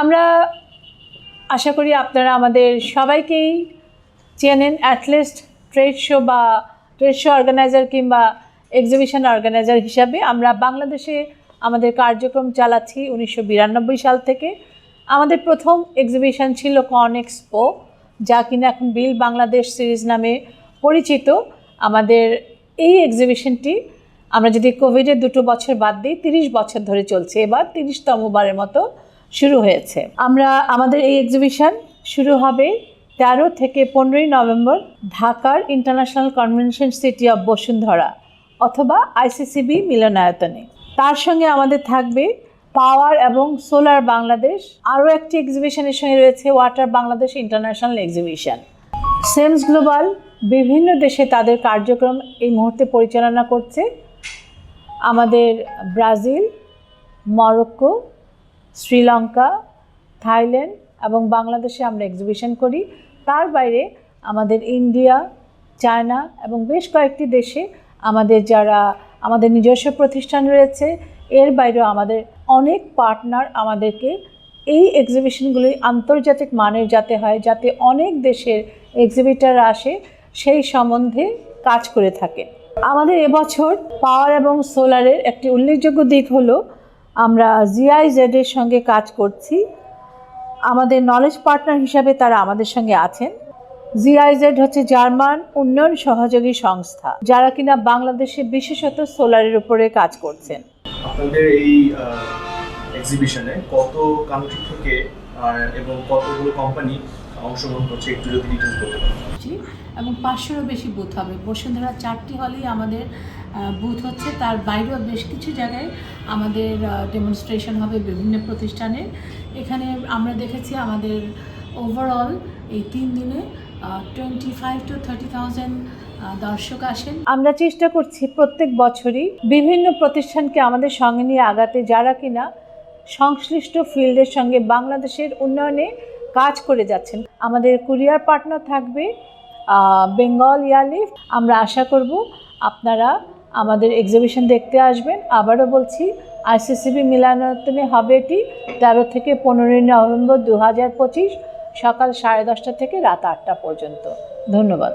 আমরা আশা করি আপনারা আমাদের সবাইকেই চেনেন। অ্যাটলিস্ট ট্রেড শো বা ট্রেড শো অর্গানাইজার কিংবা এক্সিবিশন অর্গানাইজার হিসাবে আমরা বাংলাদেশে আমাদের কার্যক্রম চালাচ্ছি উনিশশো বিরানব্বই সাল থেকে। আমাদের প্রথম এক্সিবিশন ছিল কন এক্সপো যা কিনা এখন বিল বাংলাদেশ সিরিজ নামে পরিচিত। আমাদের এই এক্সিবিশনটি আমরা যদি কোভিডের দুটো বছর বাদ দিই, তিরিশ বছর ধরে চলছে। এবার তিরিশতম বারের মতো শুরু হয়েছে। আমরা, আমাদের এই এক্সিবিশন শুরু হবে তেরো থেকে পনেরোই নভেম্বর ঢাকার international convention city of Bashundhara অথবা আইসিসিবি মিলনায়তনে। তার সঙ্গে আমাদের থাকবে পাওয়ার এবং সোলার বাংলাদেশ। আরও একটি এক্সিবিশনের সঙ্গে রয়েছে water Bangladesh international exhibition SEMS global বিভিন্ন দেশে তাদের কার্যক্রম এই মুহূর্তে পরিচালনা করছে। আমাদের ব্রাজিল, মরক্কো শ্রীলঙ্কা, থাইল্যান্ড এবং বাংলাদেশে আমরা এক্সিবিশন করি। তার বাইরে আমাদের ইন্ডিয়া, চায়না এবং বেশ কয়েকটি দেশে আমাদের যারা আমাদের নিজস্ব প্রতিষ্ঠান রয়েছে, এর বাইরেও আমাদের অনেক পার্টনার আমাদেরকে এই এক্সিবিশনগুলি আন্তর্জাতিক মানের যাতে হয়, যাতে অনেক দেশের এক্সিবিটার আসে, সেই সম্বন্ধে কাজ করে থাকে। আমাদের এবছর পাওয়ার এবং সোলারের একটি উল্লেখযোগ্য দিক হলো আমরা জিআইজেড এর সঙ্গে কাজ করছি। আমাদের নলেজ পার্টনার হিসাবে তারা আমাদের সঙ্গে আছেন। জিআইজেড হচ্ছে জার্মান উন্নয়ন সহযোগী সংস্থা, যারা কিনা বাংলাদেশে বিশেষত সোলারের উপরে কাজ করছেন। আপনাদের এই এক্সিবিশনে কত কান্ট্রি থেকে আর এবং কতগুলো কোম্পানি অংশগ্রহণ করছে একটু যদি ডিটেলস বলতে পারেন। এবং পাঁচশোরও বেশি বুথ হবে। বসুন্ধরা চারটি হলেই আমাদের বুথ হচ্ছে। তার বাইরেও বেশ কিছু জায়গায় আমাদের ডেমনস্ট্রেশন হবে বিভিন্ন প্রতিষ্ঠানের এখানে আমরা দেখেছি আমাদের ওভারঅল এই তিন দিনে twenty five two thirty thousand দর্শক আসেন। আমরা চেষ্টা করছি প্রত্যেক বছরই বিভিন্ন প্রতিষ্ঠানকে আমাদের সঙ্গে নিয়ে আগাতে যারা কিনা সংশ্লিষ্ট ফিল্ডের সঙ্গে বাংলাদেশের উন্নয়নে কাজ করে যাচ্ছেন। আমাদের কুরিয়ার পার্টনার থাকবে বেঙ্গল ইয়ারলিফ আমরা আশা করব আপনারা আমাদের এক্সিবিশন দেখতে আসবেন। আবারও বলছি, আইসিসিবি মিলানায়তনে হবে এটি তেরো থেকে পনেরোই নভেম্বর দু হাজার পঁচিশ সকাল সাড়ে দশটা থেকে রাত আটটা পর্যন্ত। ধন্যবাদ।